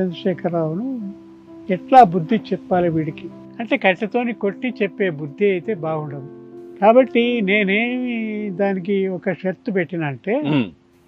చంద్రశేఖరరావును ఎట్లా బుద్ధి చెప్పాలి వీడికి? అంటే కట్టెతోని కొట్టి చెప్పే బుద్ధి అయితే బాగుండదు. కాబట్టి నేనేమి దానికి ఒక షర్తు పెట్టినంటే.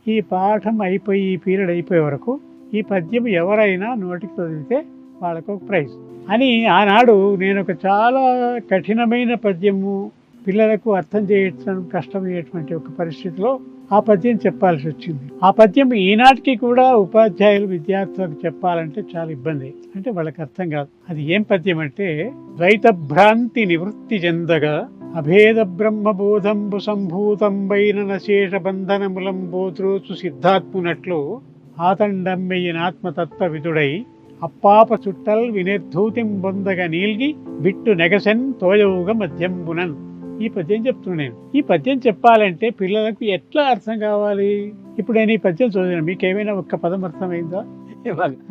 ఈ పాఠం అయిపోయి ఈ పీరియడ్ అయిపోయే వరకు ఈ పద్యం ఎవరైనా నోటికి చదివితే వాళ్ళకు ఒక ప్రైజ్. అని ఆనాడు నేను ఒక చాలా కఠినమైన పద్యము పిల్లలకు అర్థం చేయటం కష్టమయ్యేటువంటి ఒక పరిస్థితిలో ఆ పద్యం చెప్పాల్సి వచ్చింది. ఆ పద్యం ఈనాటికి కూడా ఉపాధ్యాయులు విద్యార్థులకు చెప్పాలంటే చాలా ఇబ్బంది. అంటే వాళ్ళకి అర్థం కాదు. అది ఏం పద్యం అంటే ద్వైత భ్రాంతి నివృత్తి చెందగా అభేద బ్రహ్మబోధంబు సంభూతంబైన నశేష బంధనములంబోత్రోచు సిద్ధాత్మునట్లు ఆతండమ్మెయ్యిన ఆత్మతత్వ విదుడై అప్పాప చుట్టల్ వినిర్ధూతిం బొందగ నీల్గి బిట్టు నెగసెన్ తోయవుగ మధ్యంబునన్. ఈ పద్యం చెప్తున్నాను నేను. ఈ పద్యం చెప్పాలంటే పిల్లలకు ఎట్లా అర్థం కావాలి? ఇప్పుడు నేను ఈ పద్యం చదివాను. మీకు ఏమైనా ఒక్క పదం అర్థమైందా.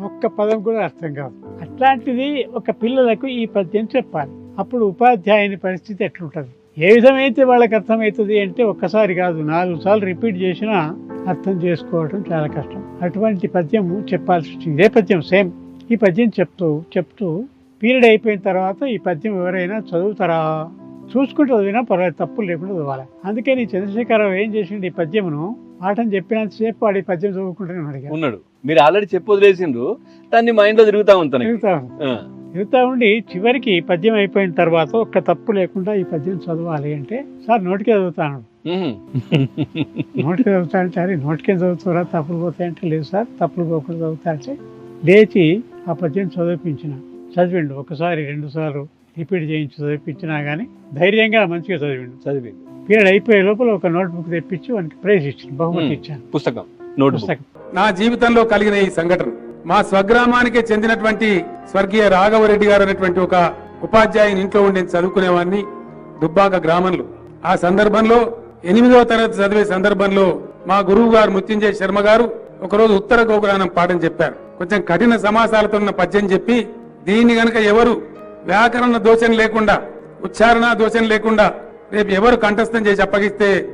ఒక్క పదం కూడా అర్థం కాదు. అట్లాంటిది ఒక పిల్లలకు ఈ పద్యం చెప్పాలి. అప్పుడు ఉపాధ్యాయుని పరిస్థితి ఎట్లుంటుంది? ఏ విధమైతే వాళ్ళకి అర్థమవుతుంది అంటే ఒక్కసారి కాదు నాలుగు సార్లు రిపీట్ చేసినా అర్థం చేసుకోవడం చాలా కష్టం. అటువంటి పద్యం చెప్పాల్సి వచ్చింది. ఇదే పద్యం సేమ్. ఈ పద్యం చెప్తూ చెప్తూ పీరియడ్ అయిపోయిన తర్వాత ఈ పద్యం ఎవరైనా చదువుతారా? చూసుకుంటూ చదివినా పర్వాలేదు తప్పులు లేకుండా చదవాలి. అందుకే నీ చంద్రశేఖరరావు ఏం చేసిండు ఈ పద్యమును? పాఠం చెప్పినంతసేపు వాడి పద్యం చదువుకుంటూనే ఉన్నాడు ఉన్నాడు. మీరు ఆల్రెడీ చెప్పి వదిలేసిండ్రు. దాన్ని మైండ్లో తిరుగుతా ఉంటాను తిరుగుతా తిరుగుతా ఉండి చివరికి పద్యం అయిపోయిన తర్వాత ఒక్క తప్పు లేకుండా ఈ పద్యం చదవాలి అంటే సార్ నోటికే చదువుతాను నోటికి చదువుతా అంటే అరే నోటికే చదువుతారా తప్పులు పోతాయంటే లేదు సార్ తప్పులు పోకుండా చదువుతా అంటే లేచి ఆ పద్యం చదివించిన. చదివిండు. ఒకసారి రెండు సార్లు రిపీట్ చేయించి చదివించినా కానీ ధైర్యంగా మంచిగా చదివిండు. చదివి పీరియడ్ అయిపోయే లోపల ఒక నోట్బుక్ తెప్పించి వానికి ప్రైజ్ ఇచ్చింది బహుమతి. ఇచ్చాను పుస్తకం నోట్ పుస్తకం. నా జీవితంలో కలిగిన ఈ సంఘటన మా స్వగ్రామానికి చెందినటువంటి స్వర్గీయ రాఘవరెడ్డి గారు అనేటువంటి ఒక ఉపాధ్యాయుని ఇంట్లో ఉండి చదువుకునేవాడిని దుబ్బాక గ్రామంలో. ఆ సందర్భంలో ఎనిమిదవ తరగతి చదివే సందర్భంలో మా గురువు గారు మృత్యుంజయ శర్మ గారు ఒకరోజు ఉత్తర గోకురానం పాఠం చెప్పారు. కొంచెం కఠిన సమాసాలతో ఉన్న పద్యం చెప్పి దీన్ని గనక ఎవరు వ్యాకరణ దోషం లేకుండా ఉచ్చారణ దోషం లేకుండా రేపు ఎవరు కంఠస్థం చేసి అప్పగిస్తే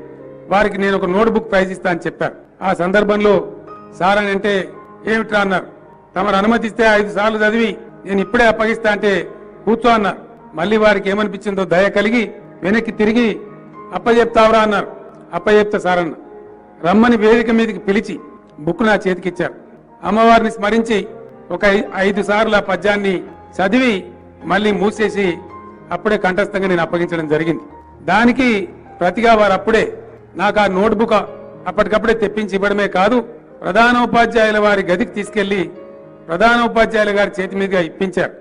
వారికి నేను ఒక నోట్బుక్ ప్రైజ్ ఇస్తా అని చెప్పారు. ఆ సందర్భంలో సార్ అని అంటే ఏమిట్రా? అన్నారు. తమరు అనుమతిస్తే ఐదు సార్లు చదివి నేను ఇప్పుడే అప్పగిస్తా అంటే కూర్చో అన్నారు. మళ్ళీ వారికి ఏమనిపించిందో దయ కలిగి వెనక్కి తిరిగి అప్పజెప్తావరా అన్నారు. అప్పజెప్తా సార్ అన్న. రమ్మని వేదిక మీదకి పిలిచి బుక్ నా చేతికిచ్చారు. అమ్మవారిని స్మరించి ఒక ఐదు సార్లు ఆ పద్యాన్ని చదివి మళ్ళీ మూసేసి అప్పుడే కంఠస్థంగా నేను అప్పగించడం జరిగింది. దానికి ప్రతిగా వారు అప్పుడే నాకు ఆ నోట్బుక్ అప్పటికప్పుడే తెప్పించి ఇవ్వడమే కాదు ప్రధానోపాధ్యాయుల వారి గదికి తీసుకెళ్ళి ప్రధానోపాధ్యాయుల గారి చేతి మీదుగా ఇప్పించారు.